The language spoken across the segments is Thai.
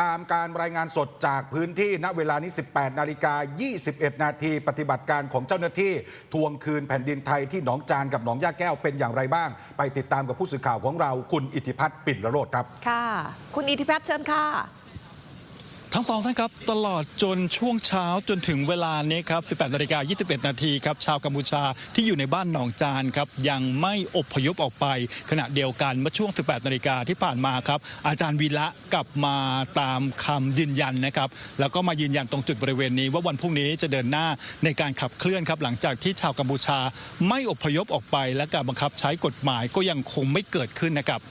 ตามการรายงานสดจากพื้นที่ณเวลานี้ 18 นาฬิกา 21 นาที ปฏิบัติการของเจ้าหน้าที่ทวงคืนแผ่นดินไทยที่หนองจานกับหนองย่าแก้วเป็นอย่างไรบ้าง ไปติดตามกับผู้สื่อข่าวของเรา คุณอิทธิพัฒน์ปิ่นระโรธครับ ค่ะ คุณอิทธิพัฒน์เชิญค่ะ ทั้งสองท่านครับตลอดจนช่วงเช้าจนถึงเวลานี้ครับ 18นาฬิกา21 นาทีครับชาวกัมพูชาที่อยู่ในบ้านหนองจานครับยังไม่อพยพออกไป ขณะเดียวกันเมื่อช่วง 18นาฬิกาที่ผ่านมาครับ อาจารย์วีระกลับมาตามคำยืนยันนะครับ แล้วก็มายืนยันตรงจุดบริเวณนี้ ว่าวันพรุ่งนี้จะเดินหน้าในการขับเคลื่อนครับ หลังจากที่ชาวกัมพูชาไม่อพยพออกไป และการบังคับใช้กฎหมายก็ยังคงไม่เกิดขึ้นนะครับ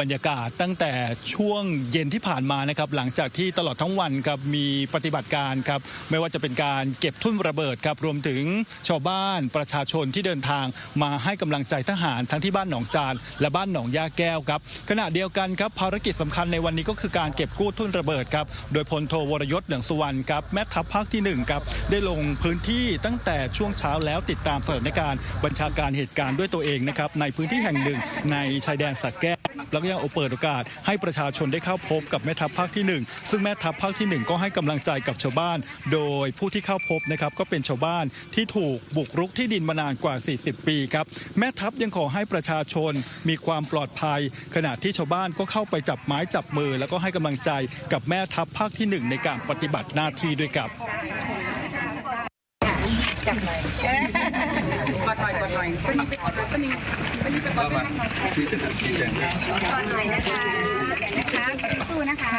บรรยากาศตั้งแต่ช่วงเย็นที่ผ่านมานะครับหลังจากที่ตลอดทั้งวันครับมีปฏิบัติการครับไม่ว่าจะเป็นการเก็บทุ่นระเบิดครับรวมถึงชาวบ้านประชาชนที่เดินทางมาให้กำลังใจทหารทั้งที่บ้านหนองจานและบ้านหนองยาแก้วครับขณะเดียวกันครับภารกิจสำคัญในวันนี้ก็คือการเก็บกู้ทุ่นระเบิดครับโดยพลโทวรยศเหลืองสุวรรณครับแม่ทัพภาคที่หนึ่งครับได้ลงพื้นที่ตั้งแต่ช่วงเช้าแล้วติดตามสถานการณ์บัญชาการเหตุการณ์ด้วยตัวเองนะครับในพื้นที่แห่งหนึ่งในชายแดนสักแก้วแล้วก็ยังเปิดโอกาส ให้ประชาชนได้เข้าพบกับแม่ทัพภาคที่ 1 ซึ่งแม่ทัพภาคที่ 1 ก็ให้กำลังใจกับชาวบ้าน โดยผู้ที่เข้าพบนะครับก็เป็นชาวบ้านที่ถูกบุกรุกที่ดินมานานกว่า 40 ปีครับแม่ทัพยังขอให้ประชาชนมีความปลอดภัย ขณะที่ชาวบ้านก็เข้าไปจับไม้จับมือ แล้วก็ให้กำลังใจกับแม่ทัพภาคที่ 1 ในการปฏิบัติหน้าที่ด้วยครับ ก่อนหน่อยนะคะนะคะสู้นะคะ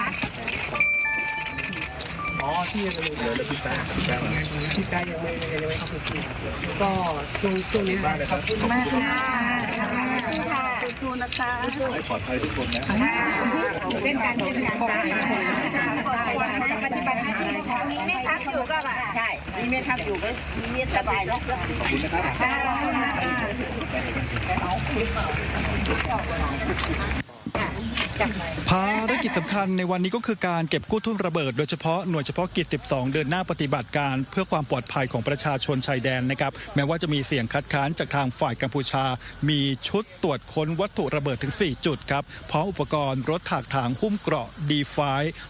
ก็ช่วงช่วงนี้ขอบคุณมากค่ะ สู้ๆนะคะปลอดภัยทุกคนนะเช่นกันเช่นกันจ้าปฏิบัติหน้าที่นะคะมีแม่ทัพอยู่ก็แบบใช่มีแม่ทัพอยู่ก็มีสบายแล้วขอบคุณนะครับ ภารกิจสำคัญในวันนี้ก็คือการเก็บกู้ทุ่นระเบิด โดยเฉพาะหน่วยเฉพาะกิจ 12 เดินหน้าปฏิบัติการ เพื่อความปลอดภัยของประชาชนชายแดนนะครับ แม้ว่าจะมีเสียงคัดค้านจากทางฝ่ายกัมพูชา มีชุดตรวจค้นวัตถุระเบิดถึง 4 จุดครับ พร้อมอุปกรณ์รถถากถางหุ้มเกราะดีไฟ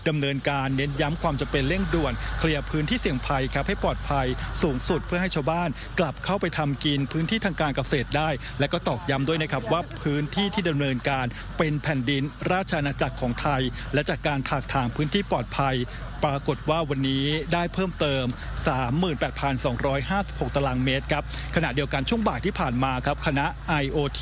ดำเนินการเน้นย้ำความจำเป็นเร่งด่วน เคลียร์พื้นที่เสี่ยงภัยครับให้ปลอดภัยสูงสุดเพื่อให้ชาวบ้าน กลับเข้าไปทำกินพื้นที่ทางการเกษตรได้ และก็ตอกย้ำด้วยนะครับว่าพื้นที่ที่ดำเนินการเป็นแผ่นดินราชอาณาจักรของไทย และจากการถากถางพื้นที่ปลอดภัยปรากฏว่าวันนี้ได้เพิ่มเติม 38,256 ตารางเมตรครับขณะเดียวกันช่วงบ่ายที่ผ่านมาครับคณะ IOT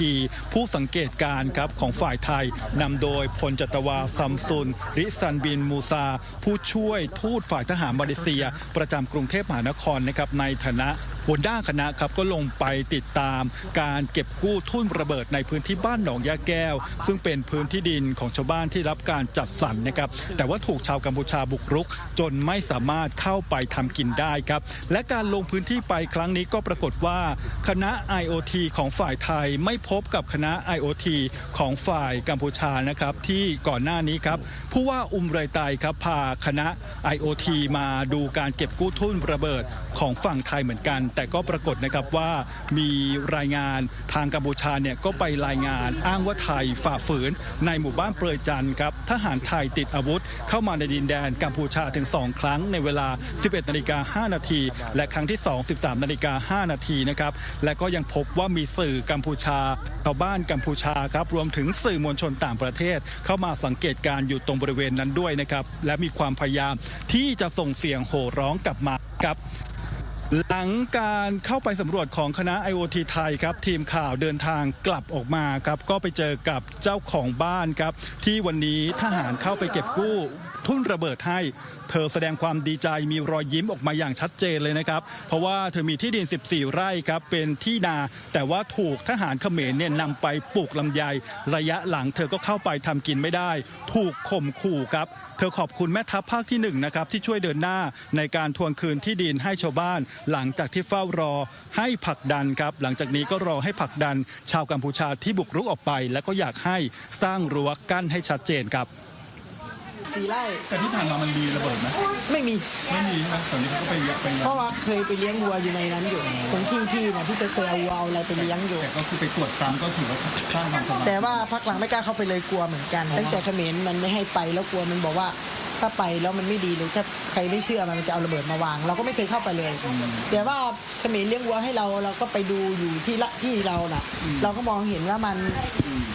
ผู้สังเกตการครับของฝ่ายไทยนำโดยพลจัตวาซัมซุนริซันบินมูซา ผู้ช่วยทูตฝ่ายทหารมาเลเซีย ประจำกรุงเทพมหานครนะครับในฐานะหัวหน้าคณะครับก็ลงไปติดตาม การเก็บกู้ทุ่นระเบิดในพื้นที่บ้านหนองยาแก้ว ซึ่งเป็นพื้นที่ดินของชาวบ้านที่รับการจัดสรรนะครับแต่ว่าถูกชาวกัมพูชาบุกรุกจนไม่สามารถเข้าไปทำกินได้ครับ และการลงพื้นที่ไปครั้งนี้ก็ปรากฏว่า คณะ IOT ของฝ่ายไทยไม่พบกับคณะ IOT ของฝ่ายกัมพูชานะครับ ที่ก่อนหน้านี้ครับผู้ว่าอุมเรยไตครับพาคณะ IOT มาดูการเก็บกู้ทุ่นระเบิด ของฝั่งไทยเหมือนกัน แต่ก็ปรากฏนะครับว่ามีรายงานทางกัมพูชาเนี่ยก็ไปรายงานอ้างว่าไทยฝ่าฝืน ในหมู่บ้านเปรยจันครับทหารไทยติดอาวุธ เข้ามาในดินแดนกัมพูชาถึง 2 ครั้งในเวลา 11นาฬิกา5นาทีและครั้งที่ 2 13นาฬิกา5นาทีนะครับและก็ยังพบว่ามีสื่อกัมพูชาชาวบ้านกัมพูชาครับรวมถึงสื่อมวลชนต่างประเทศ เข้ามาสังเกตการ์อยู่ตรงบริเวณนั้นด้วยนะครับและมีความพยายามที่จะส่งเสียงโห่ร้องกลับมาครับ หลังการเข้าไปสำรวจของคณะ IoT ไทยครับ ทีมข่าวเดินทางกลับออกมาครับ ก็ไปเจอกับเจ้าของบ้านครับ ที่วันนี้ทหารเข้าไปเก็บกู้ ทุ่นระเบิดให้ เธอแสดงความดีใจมีรอยยิ้มออกมาอย่างชัดเจนเลยนะครับ เพราะว่าเธอมีที่ดิน 14 ไร่ครับเป็นที่นา แต่ว่าถูกทหารเขมรเนี่ยนำไปปลูกลำไย ระยะหลังเธอก็เข้าไปทำกินไม่ได้ ถูกข่มขู่ครับ เธอขอบคุณแม่ทัพภาคที่หนึ่งนะครับที่ช่วยเดินหน้าในการทวงคืนที่ดินให้ชาวบ้าน หลังจากที่เฝ้ารอให้ผลักดันครับ หลังจากนี้ก็รอให้ผลักดัน ชาวกัมพูชาที่บุกรุกออกไป และก็อยากให้สร้างรั้วกั้นให้ชัดเจนครับ 14ไร่ แต่ที่ผ่านมามันมีระเบิดไหมไม่มี ไม่มีนะตอนนี้เขาก็ไปไปเพราะว่าเคยไปเลี้ยงวัวอยู่ในนั้นอยู่ตรงที่พี่นะพี่ก็เคยเอาวัวเอาอะไรไปเลี้ยงอยู่ แต่ก็คือไปตรวจตามก็ถือว่าสร้างความสบายแต่ว่าพักหลังไม่กล้าเข้าไปเลยกลัวเหมือนกัน ตั้งแต่เขมรมันไม่ให้ไปแล้วกลัวมันบอกว่า ถ้าไปแล้วมันไม่ดีเลยถ้าใครไม่เชื่อมันจะเอาระเบิดมาวาง เราก็ไม่เคยเข้าไปเลย แต่ว่าเขมรเลี้ยงวัวให้เราเราก็ไปดูอยู่ที่ละที่เราน่ะ เราก็มองเห็นว่ามัน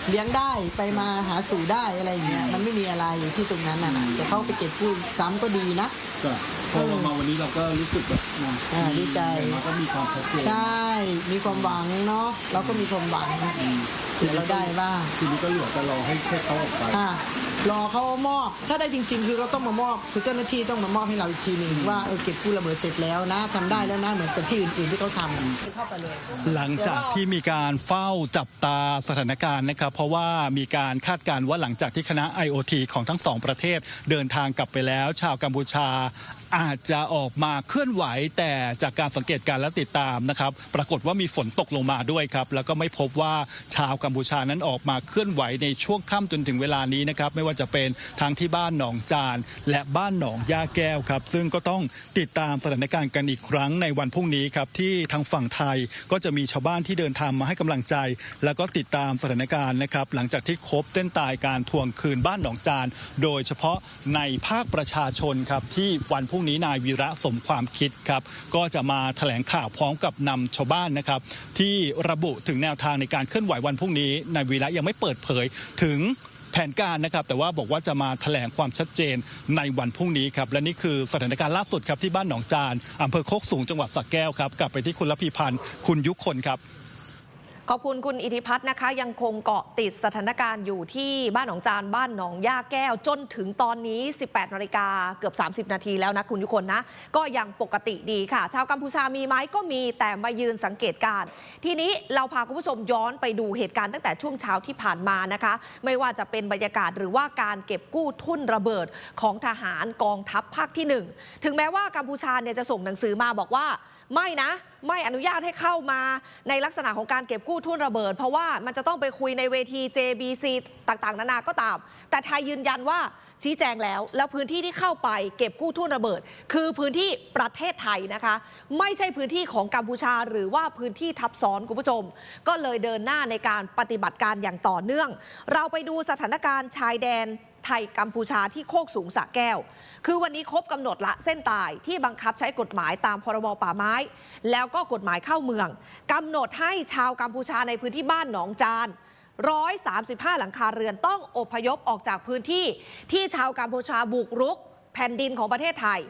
เลี้ยงได้ไปมาหาสู่ได้อะไรอย่างเงี้ยมันไม่มีอะไรอยู่ที่ตรงนั้นน่ะนะแต่เขาไปเก็บกู้ซ้ำก็ดีนะ ก็พอเรามาวันนี้เราก็รู้สึกแบบนะอ่าดีใจ มันก็มีความชัดเจนใช่มีความหวังเนาะเราก็มีความหวังเดี๋ยวเราได้บ้างทีนี้ก็เหลือแต่รอให้แค่เขาออกไป อะ รอเขามอบ ถ้าได้จริง ๆ คือเขาต้องมามอบคือเจ้าหน้าที่ต้องมามอบให้เราอีกทีหนึ่งว่าเออเก็บกู้ระเบิดเสร็จแล้วนะทำได้แล้วนะเหมือนกับที่อื่นๆที่เขาทำเข้าไปเลย หลังจากที่มีการเฝ้าจับตาสถานการณ์นะครับ เพราะว่ามีการคาดการณ์ว่าหลังจากที่คณะ IOT ของทั้งสองประเทศเดินทางกลับไปแล้ว ชาวกัมพูชา อาจจะออกมาเคลื่อนไหวแต่จากการสังเกตการและติดตามนะครับ ปรากฏว่ามีฝนตกลงมาด้วยครับ แล้วก็ไม่พบว่าชาวกัมพูชานั้นออกมาเคลื่อนไหวในช่วงค่ำจนถึงเวลานี้นะครับ ไม่ว่าจะเป็นทางที่บ้านหนองจาน และบ้านหนองยาแก้วครับ ซึ่งก็ต้องติดตามสถานการณ์กันอีกครั้งในวันพรุ่งนี้ครับที่ทางฝั่งไทยก็จะมีชาวบ้านที่เดินทางมาให้กำลังใจ แล้วก็ติดตามสถานการณ์นะครับ หลังจากที่ครบเส้นตายการทวงคืนบ้านหนองจาน โดยเฉพาะในภาคประชาชนครับที่วันพรุ่งรุ่งนี้นายวีระสมความคิดครับก็จะมาแถลงข่าวพร้อมกับนำชาวบ้านนะครับที่ระบุถึงแนวทางในการเคลื่อนไหววันพรุ่งนี้นายวีระยังไม่เปิดเผยถึงแผนการนะครับแต่ว่าบอกว่าจะมาแถลงความชัดเจนในวันพรุ่งนี้ครับและนี่คือสถานการณ์ล่าสุดครับที่บ้านหนองจานอำเภอโคกสูงจังหวัดสระแก้วครับกลับไปที่คุณละพีพันธ์คุณยุคคนครับ ขอบคุณคุณอิทธิพัฒน์นะคะ ยังคงเกาะติดสถานการณ์อยู่ที่บ้านหนองจานบ้านหนองย่าแก้ว จนถึงตอนนี้ 18นาฬิกาเกือบ 30 นาทีแล้วนะคุณยุคนนะ ก็ยังปกติดีค่ะ ชาวกัมพูชามีไหมก็มีแต่มายืนสังเกตการ ทีนี้เราพาคุณผู้ชมย้อนไปดูเหตุการณ์ตั้งแต่ช่วงเช้าที่ผ่านมานะคะ ไม่ว่าจะเป็นบรรยากาศหรือว่าการเก็บกู้ทุ่นระเบิดของทหารกองทัพภาคที่หนึ่งถึงแม้ว่ากัมพูชาเนี่ยจะส่งหนังสือมาบอกว่า ไม่นะ ไม่อนุญาตให้เข้ามาในลักษณะของการเก็บกู้ทุ่นระเบิด เพราะว่ามันจะต้องไปคุยในเวที JBC ต่างๆ นานาก็ตาม แต่ไทยยืนยันว่าชี้แจงแล้ว แล้วพื้นที่ที่เข้าไปเก็บกู้ทุ่นระเบิด คือพื้นที่ประเทศไทยนะคะ ไม่ใช่พื้นที่ของกัมพูชา หรือว่าพื้นที่ทับซ้อนคุณผู้ชม ก็เลยเดินหน้าในการปฏิบัติการอย่างต่อเนื่อง เราไปดูสถานการณ์ชายแดน ไทยกัมพูชาที่โคกสูงสระแก้ว คือวันนี้ครบกำหนดละเส้นตายที่บังคับใช้กฎหมายตามพรบป่าไม้ แล้วก็กฎหมายเข้าเมืองกำหนดให้ชาวกัมพูชาในพื้นที่บ้านหนองจาน135 หลังคาเรือนต้องอพยพออกจากพื้นที่ที่ชาวกัมพูชาบุกรุก แผ่นดินของประเทศไทย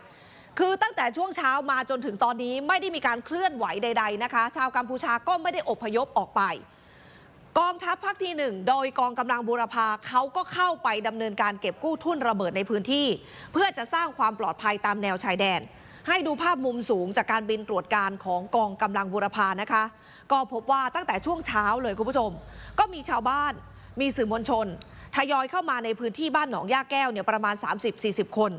คือตั้งแต่ช่วงเช้ามาจนถึงตอนนี้ไม่ได้มีการเคลื่อนไหวใด ๆนะคะ ชาวกัมพูชาก็ไม่ได้อพยพออกไป กองทัพภาคที่หนึ่งโดยกองกำลังบูรพาเขาก็เข้าไปดำเนินการเก็บกู้ทุ่นระเบิดในพื้นที่ เพื่อจะสร้างความปลอดภัยตามแนวชายแดน ให้ดูภาพมุมสูงจากการบินตรวจการของกองกำลังบูรพานะคะ ก็พบว่าตั้งแต่ช่วงเช้าเลยคุณผู้ชม ก็มีชาวบ้านมีสื่อมวลชน ทยอยเข้ามาในพื้นที่บ้านหนองย่าแก้วเนี่ยประมาณ 30-40 คน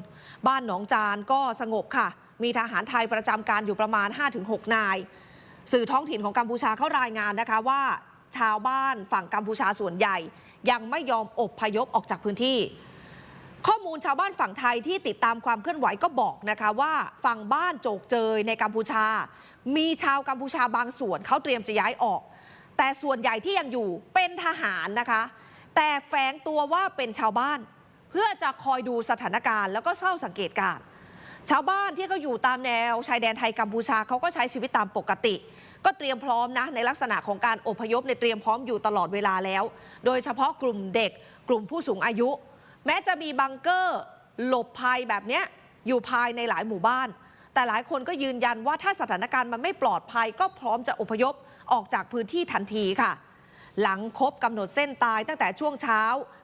บ้านหนองจานก็สงบค่ะ มีทหารไทยประจำการอยู่ประมาณ 5-6 นาย สื่อท้องถิ่นของกัมพูชาเขารายงานนะคะว่า ชาวบ้านฝั่งกัมพูชาส่วนใหญ่ ยังไม่ยอมอบพยพออกจากพื้นที่ ข้อมูลชาวบ้านฝั่งไทยที่ติดตามความเคลื่อนไหวก็บอกนะคะว่าฝั่งบ้านโจกเจยในกัมพูชา มีชาวกัมพูชาบางส่วนเขาเตรียมจะย้ายออก แต่ส่วนใหญ่ที่ยังอยู่เป็นทหารนะคะ แต่แฝงตัวว่าเป็นชาวบ้าน เพื่อจะคอยดูสถานการณ์แล้วก็เฝ้าสังเกตการชาวบ้านที่เขาอยู่ตามแนวชายแดนไทยกัมพูชาเขาก็ใช้ชีวิตตามปกติ ก็เตรียมพร้อมนะในลักษณะของการอพยพในเตรียมพร้อมอยู่ตลอดเวลาแล้ว โดยเฉพาะกลุ่มเด็กกลุ่มผู้สูงอายุ แม้จะมีบังเกอร์หลบภัยแบบนี้อยู่ภายในหลายหมู่บ้าน แต่หลายคนก็ยืนยันว่าถ้าสถานการณ์มันไม่ปลอดภัย ก็พร้อมจะอพยพออกจากพื้นที่ทันทีค่ะ หลังครบกำหนดเส้นตายตั้งแต่ช่วงเช้า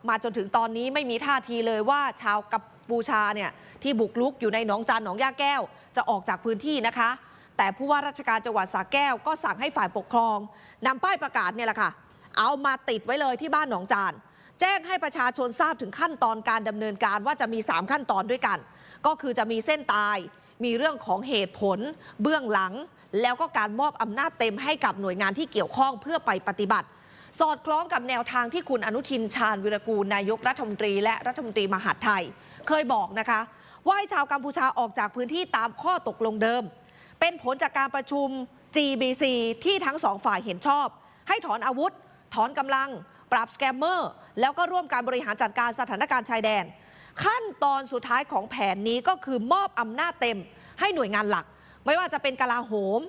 มาจนถึงตอนนี้ไม่มีท่าทีเลยว่าชาวกัมพูชาเนี่ยที่บุกลุกอยู่ในหนองจานหนองย่าแก้ว จะออกจากพื้นที่นะคะ แต่ผู้ว่าราชการจังหวัดสระแก้วก็สั่งให้ฝ่ายปกครองนำป้ายประกาศเนี่ยแหละค่ะ เอามาติดไว้เลยที่บ้านหนองจาน แจ้งให้ประชาชนทราบถึงขั้นตอนการดำเนินการว่าจะมี 3 ขั้นตอนด้วยกัน ก็คือจะมีเส้นตาย มีเรื่องของเหตุผล เบื้องหลัง แล้วก็การมอบอำนาจเต็มให้กับหน่วยงานที่เกี่ยวข้องเพื่อไปปฏิบัติ สอดคล้องกับแนวทางที่คุณอนุทินชาญวิรกูลนายกรัฐมนตรี และรัฐมนตรีมหาดไทย เคยบอกนะคะว่าให้ชาวกัมพูชาออกจากพื้นที่ตามข้อตกลงเดิม เป็นผลจากการประชุม GBC ที่ทั้งสองฝ่ายเห็นชอบ ให้ถอนอาวุธ ถอนกำลัง ปราบสแกมเมอร์ แล้วก็ร่วมการบริหารจัดการสถานการณ์ชายแดน ขั้นตอนสุดท้ายของแผนนี้ก็คือมอบอำนาจเต็ม ให้หน่วยงานหลัก ไม่ว่าจะเป็นกลาโหม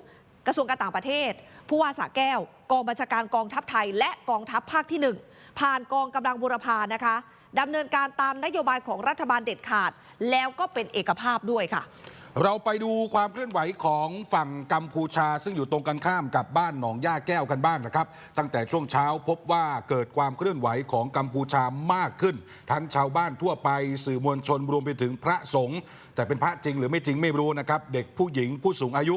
กระทรวงการต่างประเทศ ผู้ว่าสระแก้ว กองบัญชาการกองทัพไทย และกองทัพภาคที่ 1 ผ่านกองกำลังบุรพานะคะดำเนินการตามนโยบายของรัฐบาลเด็ดขาด แล้วก็เป็นเอกภาพด้วยค่ะ เราไปดูความเคลื่อนไหวของฝั่งกัมพูชา ซึ่งอยู่ตรงกันข้ามกับบ้านหนองย่าแก้วกันบ้างนะครับ ตั้งแต่ช่วงเช้าพบว่าเกิดความเคลื่อนไหวของกัมพูชามากขึ้น ทั้งชาวบ้านทั่วไปสื่อมวลชนรวมไปถึงพระสงฆ์แต่เป็นพระจริงหรือไม่จริงไม่รู้นะครับ เด็กผู้หญิงผู้สูงอายุ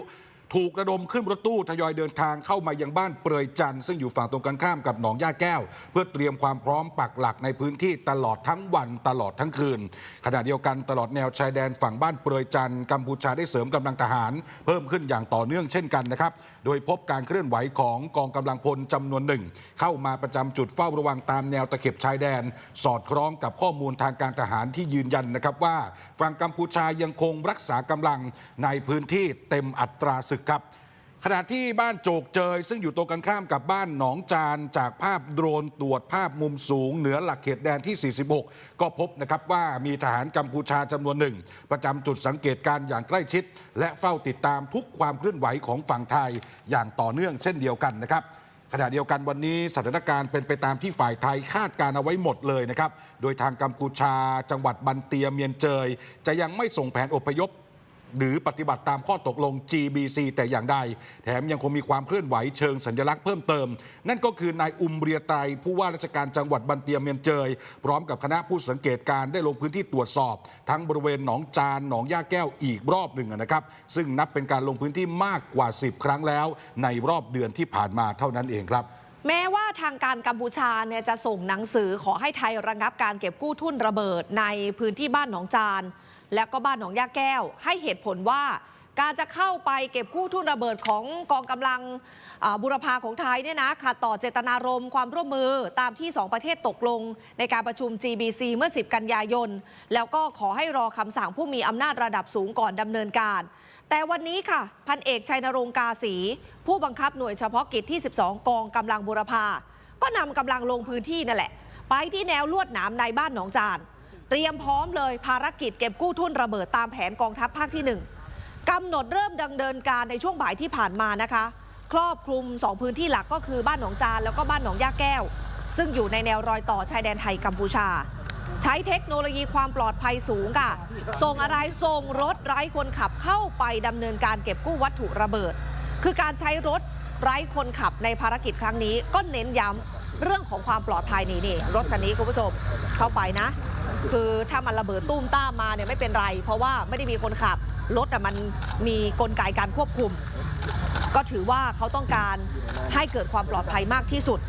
ถูกระดมขึ้นรถตู้ทยอยเดินทางเข้ามายังบ้านเปรยจันทร์ซึ่งอยู่ฝั่งตรงกันข้ามกับหนองย่าแก้ว เพื่อเตรียมความพร้อมปักหลักในพื้นที่ตลอดทั้งวันตลอดทั้งคืน ขณะเดียวกันตลอดแนวชายแดนฝั่งบ้านเปรยจันทร์กัมพูชาได้เสริมกำลังทหาร เพิ่มขึ้นอย่างต่อเนื่องเช่นกันนะครับโดยพบการเคลื่อนไหวของกองกำลังพลจำนวนหนึ่ง เข้ามาประจำจุดเฝ้าระวังตามแนวตะเข็บชายแดน สอดคล้องกับข้อมูลทางการทหารที่ยืนยันนะครับว่าฝั่งกัมพูชายังคงรักษากำลังในพื้นที่เต็มอัตราศึกครับ ขณะที่บ้านโจกเจย ซึ่งอยู่ตรงกันข้ามกับบ้านหนองจานจากภาพโดรนตรวจภาพมุมสูง เหนือหลักเขตแดนที่ 46 ก็พบนะครับว่ามีทหารกัมพูชาจำนวนหนึ่ง ประจำจุดสังเกตการณ์อย่างใกล้ชิด และเฝ้าติดตามทุกความเคลื่อนไหวของฝั่งไทยอย่างต่อเนื่องเช่นเดียวกันนะครับขณะเดียวกันวันนี้สถานการณ์เป็นไปตามที่ฝ่ายไทยคาดการเอาไว้หมดเลยนะครับ โดยทางกัมพูชา จังหวัดบันเตียเมียนเจย จะยังไม่ส่งแผนอพยพ หรือปฏิบัติตามข้อตกลง GBC แต่อย่างใด แถมยังคงมีความเคลื่อนไหวเชิงสัญลักษณ์เพิ่มเติม นั่นก็คือนายอุมเรียไตผู้ว่าราชการจังหวัดบันเตียเมียนเจย พร้อมกับคณะผู้สังเกตการณ์ได้ลงพื้นที่ตรวจสอบ ทั้งบริเวณหนองจานหนองย่าแก้วอีกรอบหนึ่งนะครับ ซึ่งนับเป็นการลงพื้นที่มากกว่า 10 ครั้งแล้ว ในรอบเดือนที่ผ่านมาเท่านั้นเองครับแม้ว่าทางการกัมพูชาเนี่ยจะส่งหนังสือขอให้ไทยระงับการเก็บกู้ทุ่นระเบิดในพื้นที่บ้านหนองจาน และก็บ้านหนองย่าแก้ว ให้เหตุผลว่าการจะเข้าไปเก็บกู้ทุ่นระเบิดของกองกำลังบุรพาของไทยเนี่ยนะขัดต่อเจตนารมณ์ความร่วมมือตามที่ 2 ประเทศตกลง ในการประชุม GBC เมื่อ 10 กันยายน แล้วก็ขอให้รอคำสั่งผู้มีอำนาจระดับสูงก่อนดำเนินการ แต่วันนี้ค่ะ พันเอกชัยนรงกาศีผู้บังคับหน่วยเฉพาะกิจที่ 12 กองกำลังบุรพา ก็นำกำลังลงพื้นที่นั่นแหละ ไปที่แนวลวดหนามในบ้านหนองจาน เตรียมพร้อมเลยภารกิจเก็บกู้ทุ่นระเบิดตามแผนกองทัพภาคที่ 1กำหนดเริ่มดำเนินการในช่วงบ่ายที่ผ่านมานะคะ ครอบคลุม 2 พื้นที่หลักก็คือบ้านหนองจานแล้วก็บ้านหนองย่าแก้ว ซึ่งอยู่ในแนวรอยต่อชายแดนไทยกัมพูชา ใช้เทคโนโลยีความปลอดภัยสูงค่ะ ส่งอะไรส่งรถไร้คนขับเข้าไปดำเนินการเก็บกู้วัตถุระเบิด คือการใช้รถไร้คนขับในภารกิจครั้งนี้ก็เน้นย้ำ เรื่องของความปลอดภัยนี่นี่รถคันนี้คุณผู้ชมเข้าไปนะ คือถ้ามันระเบิดตุ้มต้ามมาเนี่ยไม่เป็นไร เพราะว่าไม่ได้มีคนขับรถแต่มันมีกลไกการควบคุม ก็ถือว่าเขาต้องการให้เกิดความปลอดภัยมากที่สุด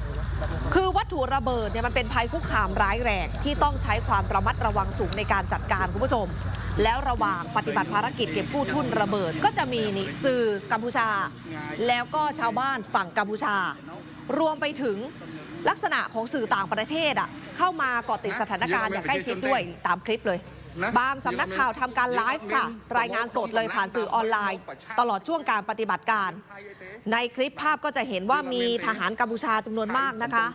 คือวัตถุระเบิดเนี่ยมันเป็นภัยคุกคามร้ายแรงที่ต้องใช้ความระมัดระวังสูงในการจัดการคุณผู้ชม แล้วระหว่างปฏิบัติภารกิจเก็บกู้ทุ่นระเบิด ก็จะมีนี่สื่อกัมพูชา แล้วก็ชาวบ้านฝั่งกัมพูชารวมไปถึง ลักษณะของสื่อต่างประเทศอะเข้ามาเกาะติดสถานการณ์อย่างใกล้ชิดด้วยตามคลิปเลย บางสำนักข่าวทำการไลฟ์ค่ะ รายงานสดเลยผ่านสื่อออนไลน์ ตลอดช่วงการปฏิบัติการ ในคลิปภาพก็จะเห็นว่ามีทหารกัมพูชาจำนวนมากนะคะ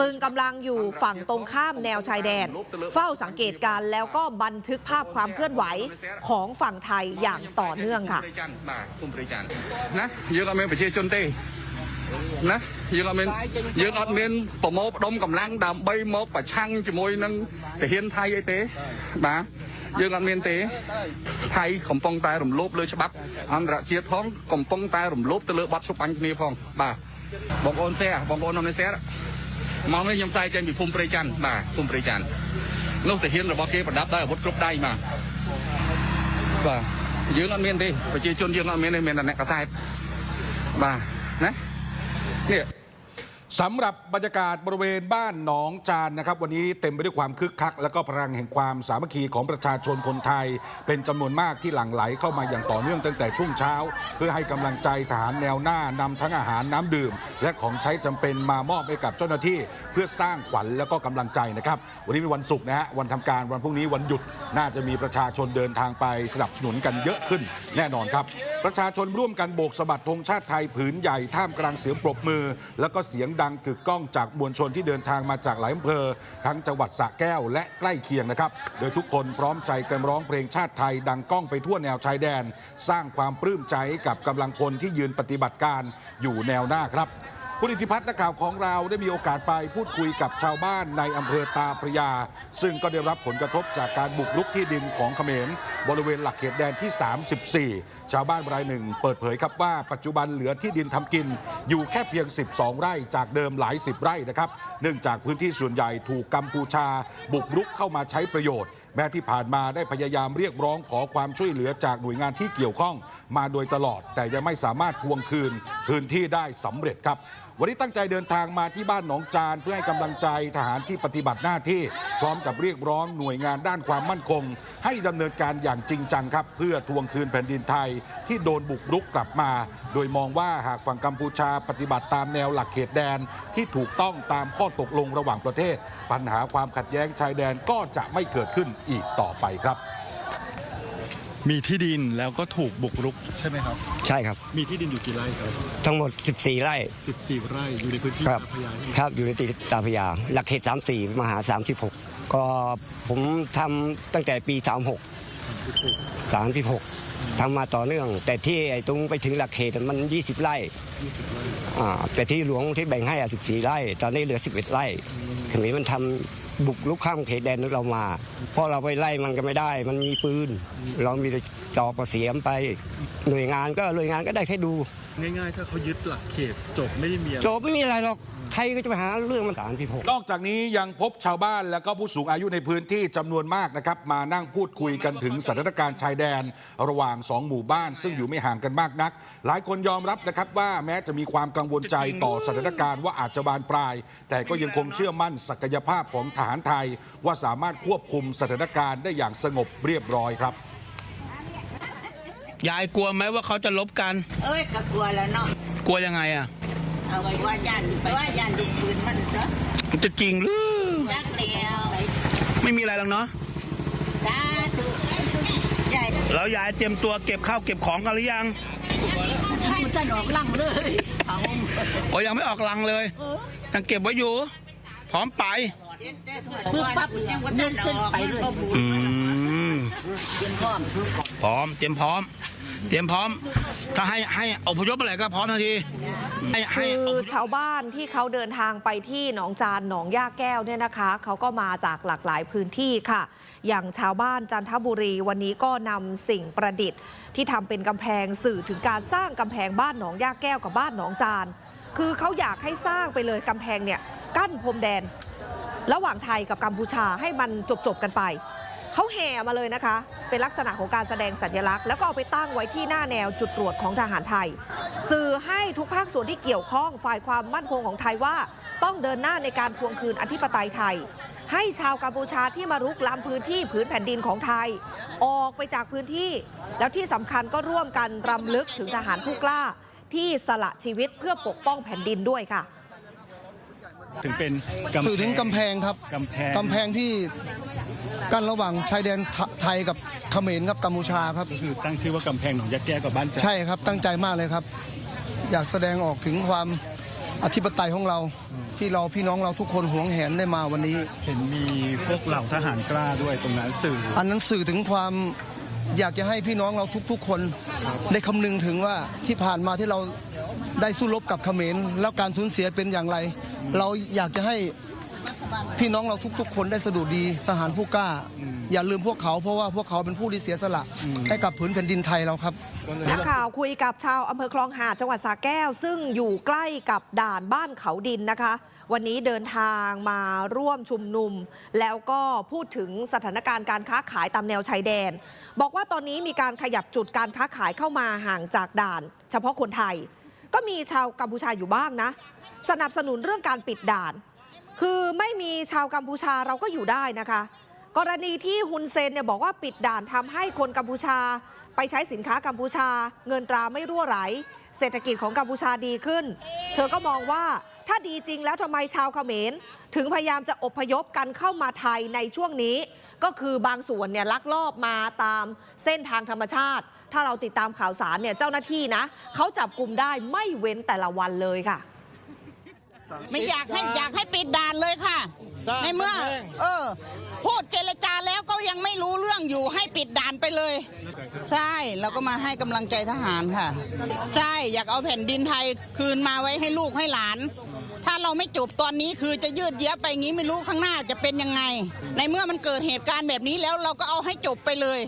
ตึงกำลังอยู่ฝั่งตรงข้ามแนวชายแดน เฝ้าสังเกตการแล้วก็บันทึกภาพความเคลื่อนไหวของฝั่งไทยอย่างต่อเนื่องค่ะนะเยอะกับเมือประเทศจนเต้ ណាយើងអត់មានយើងអត់មានប្រមូលផ្ដុំកម្លាំងដើម្បីមកប្រឆាំងជាមួយនឹងទាហានថៃអីទេបាទយើងអត់មានទេថៃកំពុងតែរំលោភលើច្បាប់អន្តរជាតិផងកំពុងតែរំលោភទៅលើបទជប់បាញ់គ្នាផងបាទបងប្អូនសេបងប្អូនអត់មានសេមកនេះខ្ញុំផ្សាយចេញពីភូមិព្រៃច័ន្ទបាទភូមិព្រៃច័ន្ទនោះទាហានរបស់គេប្រដាប់ដោយអាវុធគ្រប់ដៃបាទបាទយើងអត់មានទេប្រជាជនយើងអត់មានទេមានតែអ្នកកសែតបាទណា Yeah. สำหรับบรรยากาศบริเวณบ้านหนองจานนะครับ วันนี้เต็มไปด้วยความคึกคัก และก็พลังแห่งความสามัคคีของประชาชนคนไทย เป็นจำนวนมากที่หลั่งไหลเข้ามาอย่างต่อเนื่องตั้งแต่ช่วงเช้า เพื่อให้กำลังใจทหารแนวหน้านำทั้งอาหารน้ำดื่ม และของใช้จำเป็นมามอบให้กับเจ้าหน้าที่ เพื่อสร้างขวัญและก็กำลังใจนะครับ วันนี้เป็นวันศุกร์นะฮะวันทำการวันพรุ่งนี้วันหยุดน่าจะมีประชาชนเดินทางไปสนับสนุนกันเยอะขึ้น แน่นอนครับประชาชนร่วมกันโบกสะบัดธงชาติไทยผืนใหญ่ท่ามกลางเสียงปรบมือ แล้วก็เสียงดังกึกก้องจากมวลชนที่เดินทางมาจากหลายอำเภอ ทั้งจังหวัดสระแก้วและใกล้เคียงนะครับ โดยทุกคนพร้อมใจกันร้องเพลงชาติไทย ดังก้องไปทั่วแนวชายแดน สร้างความปลื้มใจกับกำลังพลที่ยืนปฏิบัติการอยู่แนวหน้าครับคุณอิทธิพัฒน์นักข่าวของเราได้มีโอกาสไปพูดคุยกับชาวบ้านในอำเภอตาพระยา ซึ่งก็ได้รับผลกระทบจากการบุกรุกที่ดินของเขมรบริเวณหลักเขตแดนที่ 34 ชาวบ้านรายหนึ่ง เปิดเผยครับว่าปัจจุบันเหลือที่ดินทำกิน อยู่แค่เพียง 12 ไร่จากเดิมหลายสิบไร่นะครับ เนื่องจากพื้นที่ส่วนใหญ่ถูกกัมพูชา บุกรุกเข้ามาใช้ประโยชน์ แม้ที่ผ่านมาได้พยายามเรียกร้องขอความช่วยเหลือจากหน่วยงานที่เกี่ยวข้อง มาโดยตลอด แต่ยังไม่สามารถทวงคืน พื้นที่ได้สำเร็จครับวันนี้ตั้งใจเดินทางมาที่บ้านหนองจานเพื่อให้กำลังใจทหารที่ปฏิบัติหน้าที่ พร้อมกับเรียกร้องหน่วยงานด้านความมั่นคง ให้ดำเนินการอย่างจริงจังครับ เพื่อทวงคืนแผ่นดินไทยที่โดนบุกรุกกลับมา โดยมองว่าหากฝั่งกัมพูชาปฏิบัติตามแนวหลักเขตแดนที่ถูกต้องตามข้อตกลงระหว่างประเทศ ปัญหาความขัดแย้งชายแดนก็จะไม่เกิดขึ้นอีกต่อไปครับ มีที่ดินแล้วก็ถูกบุกรุกใช่ไหมครับ ใช่ครับ มีที่ดินอยู่กี่ไร่ครับ ทั้งหมด 14 ไร่ 14 ไร่อยู่ในพื้นที่ครับ ตาพระยาใช่ไหมครับอยู่ในติดตาพระยา หลักเขต34 มหา 36 ก็ผมทำตั้งแต่ปี 36 36 ทำมาต่อเนื่อง แต่ที่ไอ้ตรงไปถึงหลักเขตมัน 20 ไร่อ่าแต่ที่หลวงที่แบ่งให้อะ14 ไร่ ตอนนี้เหลือ 11 ไร่เขมรมันทำบุกลุกข้ามเขตแดนเรามาเพราะเราไปไล่มันก็ไม่ได้ มันมีปืน เรามีแต่จอกระเสียมไป หน่วยงานก็หน่วยงานก็ได้แค่ดู ง่ายๆ ถ้าเขายึดหลักเขตจบไม่ได้มีอะไร โจบไม่มีอะไรหรอก ใครก็จะไปหาเรื่องมันสารที่ผมนอกจากนี้ยังพบชาวบ้านและก็ผู้สูงอายุในพื้นที่จำนวนมากนะครับ มานั่งพูดคุยกันถึงสถานการณ์ชายแดน ระหว่างสองหมู่บ้าน ซึ่งอยู่ไม่ห่างกันมากนัก หลายคนยอมรับนะครับว่าแม้จะมีความกังวลใจต่อสถานการณ์ว่าอาจจะบานปลาย แต่ก็ยังคงเชื่อมั่นศักยภาพของทหารไทย ว่าสามารถควบคุมสถานการณ์ได้อย่างสงบเรียบร้อยครับยายกลัวไหมว่าเขาจะลบกัน เอ้ยก็กลัวแล้วเนาะ กลัวยังไงอะ เอาไว้ว่ายันว่ายันดูปืนมันเนาะมันจะจริงหรือยักเดียวไม่มีอะไรหรอกเนาะสาธุใหญ่แล้วยายเตรียมตัวเก็บข้าวเก็บของกันหรือยังมันจะออกลังเลยเอาโอ้ยังไม่ออกลังเลยยังเก็บไว้อยู่ พร้อมไปเพื่อปั๊บยังว่าจะออกไปเลยอืมพร้อมเตรียมพร้อม เตรียมพร้อม ถ้าให้ให้อพยพอะไรก็พร้อมทันทีให้ให้ คืออพยพชาวบ้านที่เขาเดินทางไปที่หนองจานหนองย่าแก้วเนี่ยนะคะ เขาก็มาจากหลากหลายพื้นที่ค่ะ อย่างชาวบ้านจันทบุรีวันนี้ก็นำสิ่งประดิษฐ์ ที่ทำเป็นกำแพงสื่อถึงการสร้างกำแพงบ้านหนองย่าแก้วกับบ้านหนองจาน คือเขาอยากให้สร้างไปเลยกำแพงเนี่ยกั้นพรมแดน ระหว่างไทยกับกัมพูชาให้มันจบๆกันไป เขาแห่มาเลยนะคะ เป็นลักษณะของการแสดงสัญลักษณ์แล้วก็เอาไปตั้งไว้ที่หน้าแนวจุดตรวจของทหารไทย สื่อให้ทุกภาคส่วนที่เกี่ยวข้องฝ่ายความมั่นคงของไทยว่า ต้องเดินหน้าในการทวงคืนอธิปไตยไทย ให้ชาวกัมพูชาที่มารุกล้ำพื้นที่ผืนแผ่นดินของไทย ออกไปจากพื้นที่ แล้วที่สำคัญก็ร่วมกันรำลึกถึงทหารผู้กล้า ที่สละชีวิตเพื่อปกป้องแผ่นดินด้วยค่ะถึงเป็นกำสื่อถึงกำแพงครับกำแพงกำแพงที่ กั้นระหว่างชายแดนไทไทยกับเขมรครับกัมพูชาครับก็คือตั้งชื่อว่ากำแพงหนองยาแก้วกับบ้านจานใช่ครับ ตั้งใจมากเลยครับ อยากแสดงออกถึงความอธิปไตยของเราที่เราพี่น้องเราทุกคนหวงแหนได้มาวันนี้ เห็นมีพวกเหล่าทหารกล้าด้วยตรงนั้นสื่อ อันนั้นสื่อถึงความอยากจะให้พี่น้องเราทุกๆคนได้คำนึงถึงว่าที่ผ่านมาที่เราได้สู้รบกับเขมรแล้วการสูญเสียเป็นอย่างไร เราอยากจะให้ พี่น้องเราทุก ๆ คนได้สะดุดีทหารผู้กล้า อย่าลืมพวกเขาเพราะว่าพวกเขาเป็นผู้ที่เสียสละให้กับผืนแผ่นดินไทยเราครับ นักข่าวคุยกับชาวอำเภอคลองหาดจังหวัดสระแก้ว ซึ่งอยู่ใกล้กับด่านบ้านเขาดินนะคะ วันนี้เดินทางมาร่วมชุมนุม แล้วก็พูดถึงสถานการณ์การค้าขายตามแนวชายแดน บอกว่าตอนนี้มีการขยับจุดการค้าขายเข้ามาห่างจากด่าน เฉพาะคนไทย ก็มีชาวกัมพูชาอยู่บ้างนะ สนับสนุนเรื่องการปิดด่าน คือไม่มีชาวกัมพูชาเราก็อยู่ได้นะคะ กรณีที่ฮุนเซนเนี่ยบอกว่าปิดด่านทำให้คนกัมพูชา ไปใช้สินค้ากัมพูชา เงินตราไม่รั่วไหล เศรษฐกิจของกัมพูชาดีขึ้น เธอก็มองว่าถ้าดีจริงแล้วทำไมชาวเขมร ถึงพยายามจะอพยพกันเข้ามาไทยในช่วงนี้ ก็คือบางส่วนเนี่ยลักลอบมาตามเส้นทางธรรมชาติ ถ้าเราติดตามข่าวสารเนี่ยเจ้าหน้าที่นะเขาจับกลุ่มได้ไม่เว้นแต่ละวันเลยค่ะ ไม่อยากให้อยากให้ปิดด่านเลยค่ะในเมื่อเออ พูดเจรจาแล้วก็ยังไม่รู้เรื่องอยู่ให้ปิดด่านไปเลย ใช่เราก็มาให้กำลังใจทหารค่ะ ใช่อยากเอาแผ่นดินไทยคืนมาไว้ให้ลูกให้หลาน ถ้าเราไม่จบตอนนี้คือจะยืดเยื้อไปงี้ไม่รู้ข้างหน้าจะเป็นยังไง ในเมื่อมันเกิดเหตุการณ์แบบนี้แล้วเราก็เอาให้จบไปเลย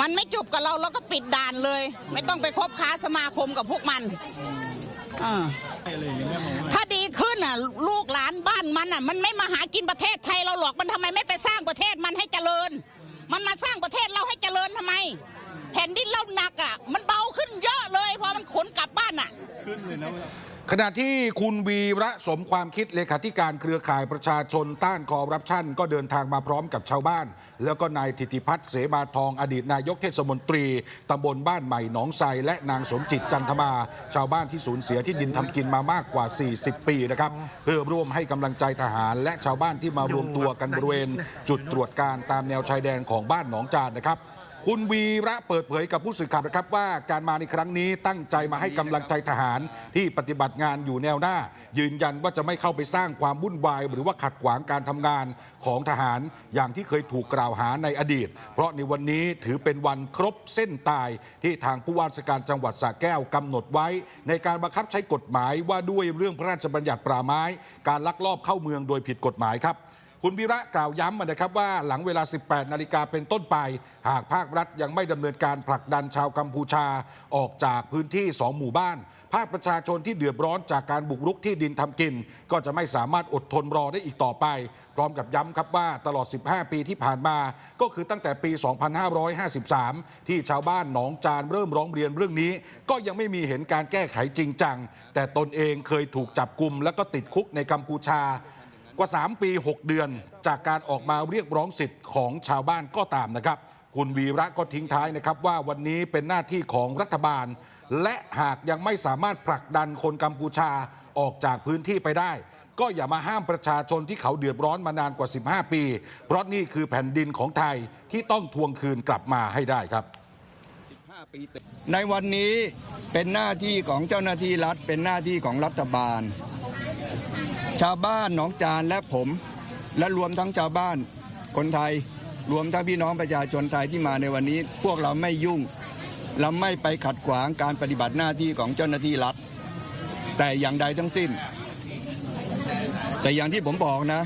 มันไม่จบกับเราเราก็ปิดด่านเลย ไม่ต้องไปคบค้าสมาคมกับพวกมันอ่า ถ้าดีขึ้ น่ะ ลูกหลานบ้านมันอะ มันไม่มาหากินประเทศไทยเราหรอกมันทำไมไม่ไปสร้างประเทศมันให้เจริญ มันมาสร้างประเทศเราให้เจริญทำไมแผ่นดินเราหนักอะ มันเบาขึ้นเยอะเลยพอมันขนกลับบ้านอะข ขณะที่คุณวีระสมความคิดเลขาธิการเครือข่ายประชาชนต้านคอร์รัปชันก็เดินทางมาพร้อมกับชาวบ้าน แล้วก็นายธิติพัฒน์เสมาทองอดีตนายกเทศมนตรีตำบลบ้านใหม่หนองไทรและนางสมจิตจันทมา ชาวบ้านที่สูญเสียที่ดินทำกินมามากกว่า 40 ปีนะครับเพื่อร่วมให้กำลังใจทหาร และชาวบ้านที่มารวมตัวกันบริเวณ จุดตรวจการตามแนวชายแดนของบ้านหนองจานนะครับ คุณวีระเปิดเผยกับผู้สื่อข่าวนะครับว่าการมาในครั้งนี้ตั้งใจมาให้กำลังใจทหารที่ปฏิบัติงานอยู่แนวหน้า ยืนยันว่าจะไม่เข้าไปสร้างความวุ่นวาย หรือว่าขัดขวางการทำงานของทหารอย่างที่เคยถูกกล่าวหาในอดีต เพราะในวันนี้ถือเป็นวันครบเส้นตายที่ทางผู้ว่าราชการจังหวัดสระแก้วกำหนดไว้ ในการบังคับใช้กฎหมายว่าด้วยเรื่องพระราชบัญญัติป่าไม้ การลักลอบเข้าเมืองโดยผิดกฎหมายครับ คุณวีระกล่าวย้ำนะครับว่าหลังเวลา 18 นาฬิกาเป็นต้นไป หากภาครัฐยังไม่ดำเนินการผลักดันชาวกัมพูชาออกจากพื้นที่ 2 หมู่บ้าน ภาคประชาชนที่เดือดร้อนจากการบุกรุกที่ดินทำกิน ก็จะไม่สามารถอดทนรอได้อีกต่อไป พร้อมกับย้ำครับว่าตลอด 15 ปีที่ผ่านมา ก็คือตั้งแต่ปี 2553 ที่ชาวบ้านหนองจานเริ่มร้องเรียนเรื่องนี้ ก็ยังไม่มีเห็นการแก้ไขจริงจัง แต่ตนเองเคยถูกจับกลุ่มและก็ติดคุกในกัมพูชา ว่า 3 ปี 6 เดือน จากการออกมาเรียกร้องสิทธิ์ของชาวบ้านก็ตามนะครับ คุณวีระก็ทิ้งท้ายนะครับว่าวันนี้เป็นหน้าที่ของรัฐบาล และหากยังไม่สามารถผลักดันคนกัมพูชาออกจากพื้นที่ไปได้ ก็อย่ามาห้ามประชาชนที่เขาเดือดร้อนมานานกว่า 15 ปี เพราะนี่คือแผ่นดินของไทยที่ต้องทวงคืนกลับมาให้ได้ครับในวันนี้เป็นหน้าที่ของเจ้าหน้าที่รัฐ เป็นหน้าที่ของรัฐบาล ชาวบ้านหนองจานและผม และรวมทั้งชาวบ้านคนไทย รวมทั้งพี่น้องประชาชนไทยที่มาในวันนี้ พวกเราไม่ยุ่ง เราไม่ไปขัดขวางการปฏิบัติหน้าที่ของเจ้าหน้าที่รัฐ แต่อย่างใดทั้งสิ้น แต่อย่างที่ผมบอกนะ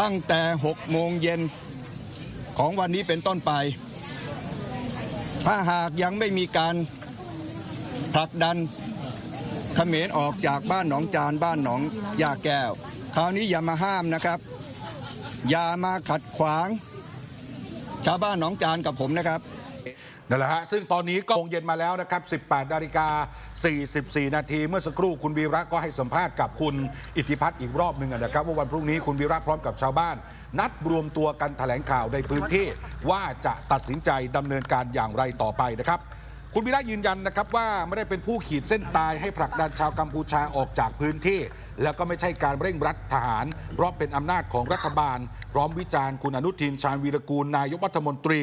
ตั้งแต่6โมงเย็นของวันนี้เป็นต้นไป ถ้าหากยังไม่มีการผลักดัน เขมรออกจากบ้านหนองจานบ้านหนองยาแก้ว คราวนี้อย่ามาห้ามนะครับ อย่ามาขัดขวาง ชาวบ้านหนองจานกับผมนะครับนั่นแหละฮะ ซึ่งตอนนี้ก็โมงเย็นมาแล้วนะครับ 18นาฬิกา 44 นาที เมื่อสักครู่คุณวีระก็ให้สัมภาษณ์กับคุณอิทธิพัฒน์อีกรอบหนึ่งนะครับ ว่าวันพรุ่งนี้คุณวีระพร้อมกับชาวบ้าน นัดรวมตัวกันแถลงข่าวในพื้นที่ว่าจะตัดสินใจดำเนินการอย่างไรต่อไปนะครับ คุณวีระยืนยันนะครับว่าไม่ได้เป็นผู้ขีดเส้นตายให้ผลักดันชาวกัมพูชาออกจากพื้นที่ แล้วก็ไม่ใช่การเร่งรัดทหาร เพราะเป็นอำนาจของรัฐบาล พร้อมวิจารณ์คุณอนุทินชาญวีรกูลนายกรัฐมนตรี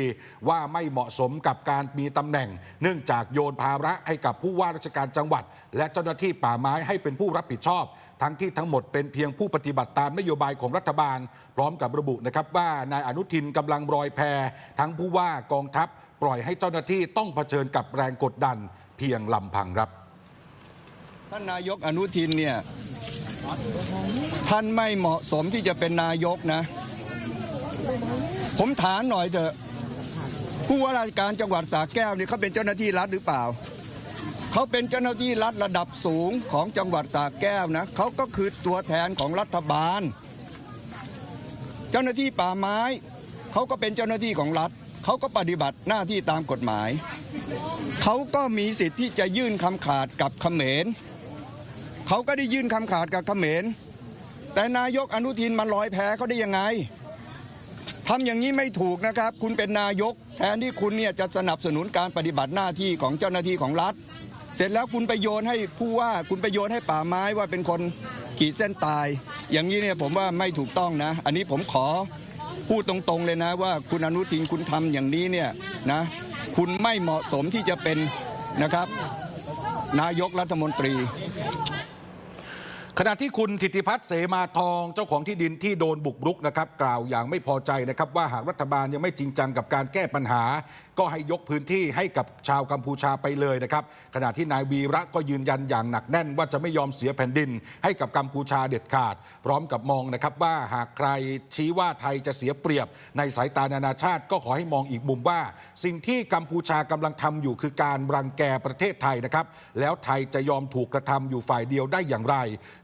ว่าไม่เหมาะสมกับการมีตำแหน่ง เนื่องจากโยนภาระให้กับผู้ว่าราชการจังหวัด และเจ้าหน้าที่ป่าไม้ให้เป็นผู้รับผิดชอบ ทั้งที่ทั้งหมดเป็นเพียงผู้ปฏิบัติตามนโยบายของรัฐบาล พร้อมกับระบุนะครับว่านายอนุทินกำลังรอยแพทั้งผู้ว่ากองทัพ ปล่อยให้เจ้าหน้าที่ต้องเผชิญกับแรงกดดันเพียงลำพังครับ ท่านนายกอนุทินเนี่ยท่านไม่เหมาะสมที่จะเป็นนายกนะ ผมถามหน่อยเถอะผู้ว่าราชการจังหวัดสระแก้วเนี่ยเขาเป็นเจ้าหน้าที่รัฐหรือเปล่าเขาเป็นเจ้าหน้าที่รัฐระดับสูงของจังหวัดสระแก้วนะเขาก็คือตัวแทนของรัฐบาล เจ้าหน้าที่ป่าไม้เขาก็เป็นเจ้าหน้าที่ของรัฐ เขาก็ปฏิบัติหน้าที่ตามกฎหมาย เขาก็มีสิทธิ์ที่จะยื่นคำขาดกับเขมรเขาก็ได้ยื่นคำขาดกับเขมร แต่นายกอนุทินมันลอยแพ้เขาได้ยังไงทำอย่างนี้ไม่ถูกนะครับ คุณเป็นนายก แทนที่คุณเนี่ยจะสนับสนุนการปฏิบัติหน้าที่ของเจ้าหน้าที่ของรัฐ เสร็จแล้วคุณไปโยนให้ผู้ว่าคุณไปโยนให้ป่าไม้ว่าเป็นคนขีดเส้นตาย อย่างนี้เนี่ยผมว่าไม่ถูกต้องนะ อันนี้ผมขอ พูดตรงๆเลยนะว่าคุณอนุทินคุณทำอย่างนี้เนี่ยนะคุณไม่เหมาะสมที่จะเป็นนะครับ นายกรัฐมนตรีขณะที่คุณธิติพัฒน์เสมาทองเจ้าของที่ดินที่โดนบุกรุกนะครับ กล่าวอย่างไม่พอใจนะครับ ว่าหากรัฐบาลยังไม่จริงจังกับการแก้ปัญหาก็ให้ยกพื้นที่ให้กับชาวกัมพูชาไปเลยนะครับขณะที่นายวีระก็ยืนยันอย่างหนักแน่นว่าจะไม่ยอมเสียแผ่นดิน ให้กับกัมพูชาเด็ดขาด พร้อมกับมองนะครับว่าหากใครชี้ว่าไทยจะเสียเปรียบ ในสายตานานาชาติ ก็ขอให้มองอีกมุมว่า สิ่งที่กัมพูชากำลังทำอยู่คือการรังแกประเทศไทยนะครับแล้วไทยจะยอมถูกกระทำอยู่ฝ่ายเดียวได้อย่างไร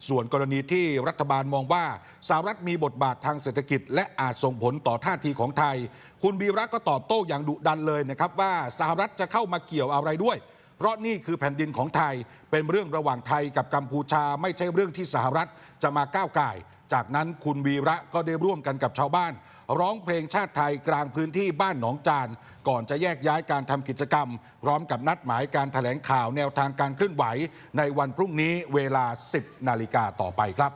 ส่วนกรณีที่รัฐบาลมองว่าสหรัฐมีบทบาททางเศรษฐกิจ และอาจส่งผลต่อท่าทีของไทย คุณบีรักก็ตอบโต้อย่างดุดันเลยนะครับว่าสหรัฐจะเข้ามาเกี่ยวอะไรด้วย เพราะนี่คือแผ่นดินของไทย เป็นเรื่องระหว่างไทยกับกัมพูชา ไม่ใช่เรื่องที่สหรัฐจะมาก้าวไก่ จากนั้นคุณวีระก็ได้ร่วมกันกับชาวบ้าน ร้องเพลงชาติไทยกลางพื้นที่บ้านหนองจาน ก่อนจะแยกย้ายการทำกิจกรรม พร้อมกับนัดหมายการถแถลงข่าวแนวทางการเคลื่อนไหว ในวันพรุ่งนี้เวลา 10 นาฬิกาต่อไปครับ